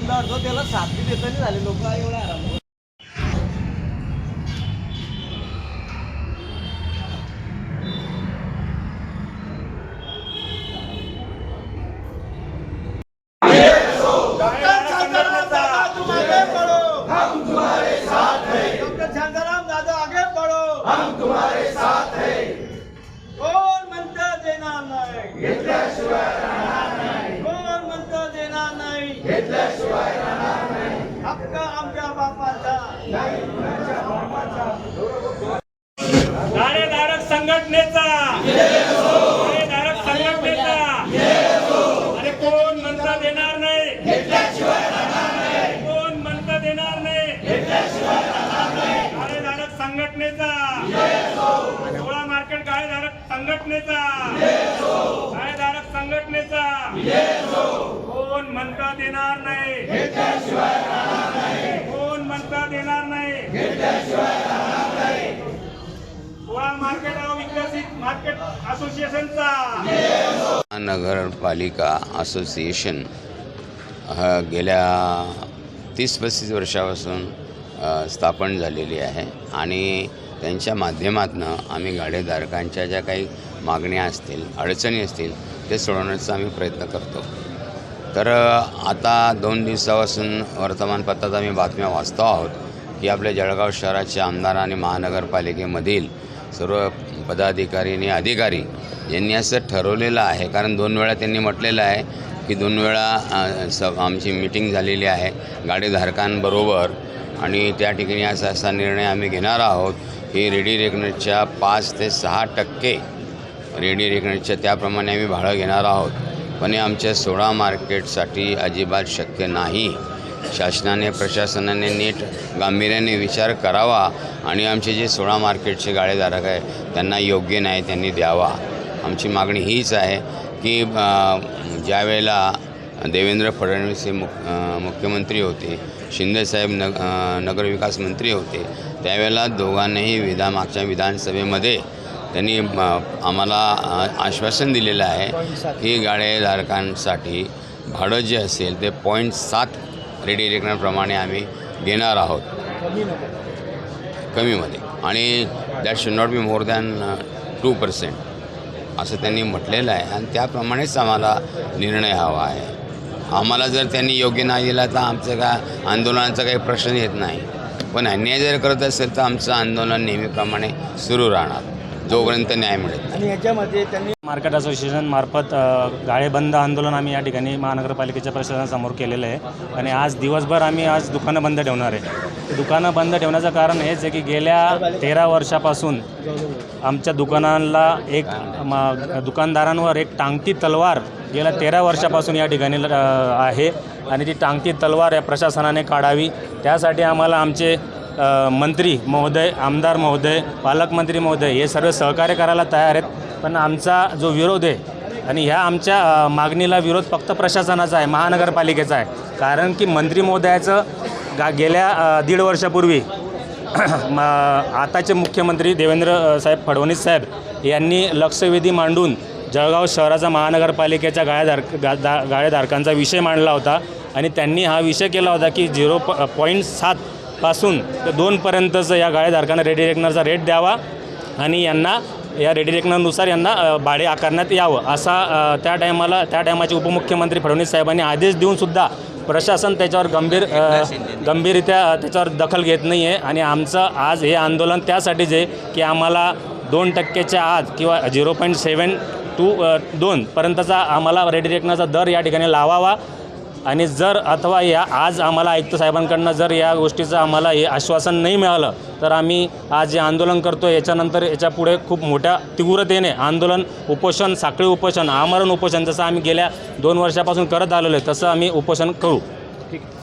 जो त्याला साथ बी देत नाही झाले लोक एवढा आराम डॉक्टर शांताराम दादा आगे बढ़ो हम तुम्हारे साथ हैं कोण म्हणतं देणार नाही कोण म्हणतं देणार नाही हक्क आमच्या बापाचा गाडेधारक संघटनेचा गाडेधारक संघटनेचा अरे कोण म्हणता देणार नाही कोण म्हणता देणार नाही गाडेधारक संघटनेचा सोळा मार्केट गाडेधारक संघटनेचा. गाडेधारक संघटनेचा? कोण म्हणता देणार नाही? कोण म्हणता देणार नाही? सोळा मार्केट विकसित मार्केट असोसिएशनचा नगरपालिका असोसिएशन हा गेल्या तीस पस्तीस वर्षापासून स्थापन झालेली आहे. आणि त्यांच्या माध्यमातून आम्ही गाडेधारकांच्या ज्या काही मागण्या असतील अडचणी असतील ते सोडवण्याचा आम्ही प्रयत्न करतो. तर आता दोन दिवसापासून वर्तमानपत्रात आम्ही बातम्या वाचतो आहोत की आपल्या जळगाव शहराचे आमदार आणि महानगरपालिकेमधील सर्व पदाधिकारी आणि अधिकारी यांनी असं ठरवलेलं आहे. कारण दोन वेळा त्यांनी म्हटलेलं आहे की दोन वेळा स आमची मिटिंग झालेली आहे गाडीधारकांबरोबर आणि त्या ठिकाणी असा असा निर्णय आम्ही घेणार आहोत. हे रेडी रेकनरच्या पाच ते सहा टक्के रेडी रेकनरच्या त्याप्रमाणे आम्ही भाडं घेणार आहोत. पण हे आमच्या सोळा मार्केटसाठी अजिबात शक्य नाही. शासनाने प्रशासनाने नीट गांभीर्याने विचार करावा आणि आमचे जे सोळा मार्केटचे गाळेधारक आहे त्यांना योग्य न्याय त्यांनी द्यावा. आमची मागणी हीच आहे की ज्या ज्यावेळेला देवेंद्र फडणवीस हे मुख मुख्यमंत्री होते शिंदेसाहेब नग नगरविकास मंत्री होते त्यावेळेला दोघांनाही विधा मागच्या विधानसभेमध्ये त्यांनी आम्हाला आश्वासन दिलेलं आहे की गाळेधारकांसाठी भाडं जे असेल ते पॉईंट सात रेडी रेकनरप्रमाणे आम्ही घेणार आहोत. कमीमध्ये. आणि that should not be more than two percent असं त्यांनी म्हटलेलं आहे. आणि त्याप्रमाणेच आम्हाला निर्णय हवा आहे. आम्हाला जर त्यांनी योग्य नाही दिला तर आमचं का आंदोलनाचा काही प्रश्न येत नाही. पण अन्याय जर करत असेल तर आमचं आंदोलन नेहमीप्रमाणे सुरू राहणार. जोपर्यंत न्याय मिळत नाही. आणि याच्यामध्ये त्यांनी मार्केट असोसिएशन मार्फत अ, गाळेबंद आंदोलन आम्ही या ठिकाणी महानगरपालिकेच्या प्रशासनासमोर केलेलं आहे. आणि आज दिवसभर आम्ही आज दुकानं बंद ठेवणार आहे. दुकानं बंद ठेवण्याचं कारण हेच आहे की गेल्या तेरा वर्षापासून आमच्या दुकानाला एक म- दुकानदारांवर एक टांगती तलवार गेल्या तेरा वर्षापासून या ठिकाणी आहे. आणि ती टांगती तलवार या प्रशासनाने काढावी. त्यासाठी आम्हाला आमचे मंत्री महोदय आमदार महोदय पालकमंत्री महोदय हे सर्व सहकार्य करायला तयार आहेत. पण आमचा जो विरोध आहे आणि ह्या आमच्या मागणीला विरोध फक्त प्रशासनाचा आहे महानगरपालिकेचा आहे. कारण की मंत्री महोदयाचं गा गेल्या दीड वर्षापूर्वी म आताचे मुख्यमंत्री देवेंद्र साहेब फडणवीस साहेब यांनी लक्षवेधी मांडून जळगाव शहराचा महानगरपालिकेच्या गाळ्याधार गा दा गाळेधारकांचा विषय मांडला होता. आणि त्यांनी हा विषय केला होता की झिरो प पॉईंट सात पासून ते दोनपर्यंतचं या गाळेधारकांना रेडी रेकनरचा रेट द्यावा आणि यांना या रेडी रेकनरनुसार यांना भाडे आकारण्यात यावं असा त्या टायमाला त्या टायमाचे उपमुख्यमंत्री फडणवीस साहेबांनी आदेश देऊन सुद्धा प्रशासन त्याच्यावर गंभीर गंभीररित्या त्याच्यावर दखल घेत नाही आहे आणि आमचं आज हे आंदोलन त्यासाठीच आहे की आम्हाला दोन टक्क्याच्या आत किंवा झिरो पॉईंट सेवन टू दोनपर्यंतचा आम्हाला रेडी रेकनरचा दर या ठिकाणी लावावा. आणि जर अथवा या आज आम्हाला आयुक्त साहेबांकडनं जर या गोष्टीचं आम्हाला हे आश्वासन नाही मिळालं तर आम्ही आज जे आंदोलन करतो याच्यानंतर याच्यापुढे खूप मोठ्या तीव्रतेने आंदोलन उपोषण साखळी उपोषण आमरण उपोषण जसं आम्ही गेल्या दोन वर्षापासून करत आलेलो आहे तसं आम्ही उपोषण करू.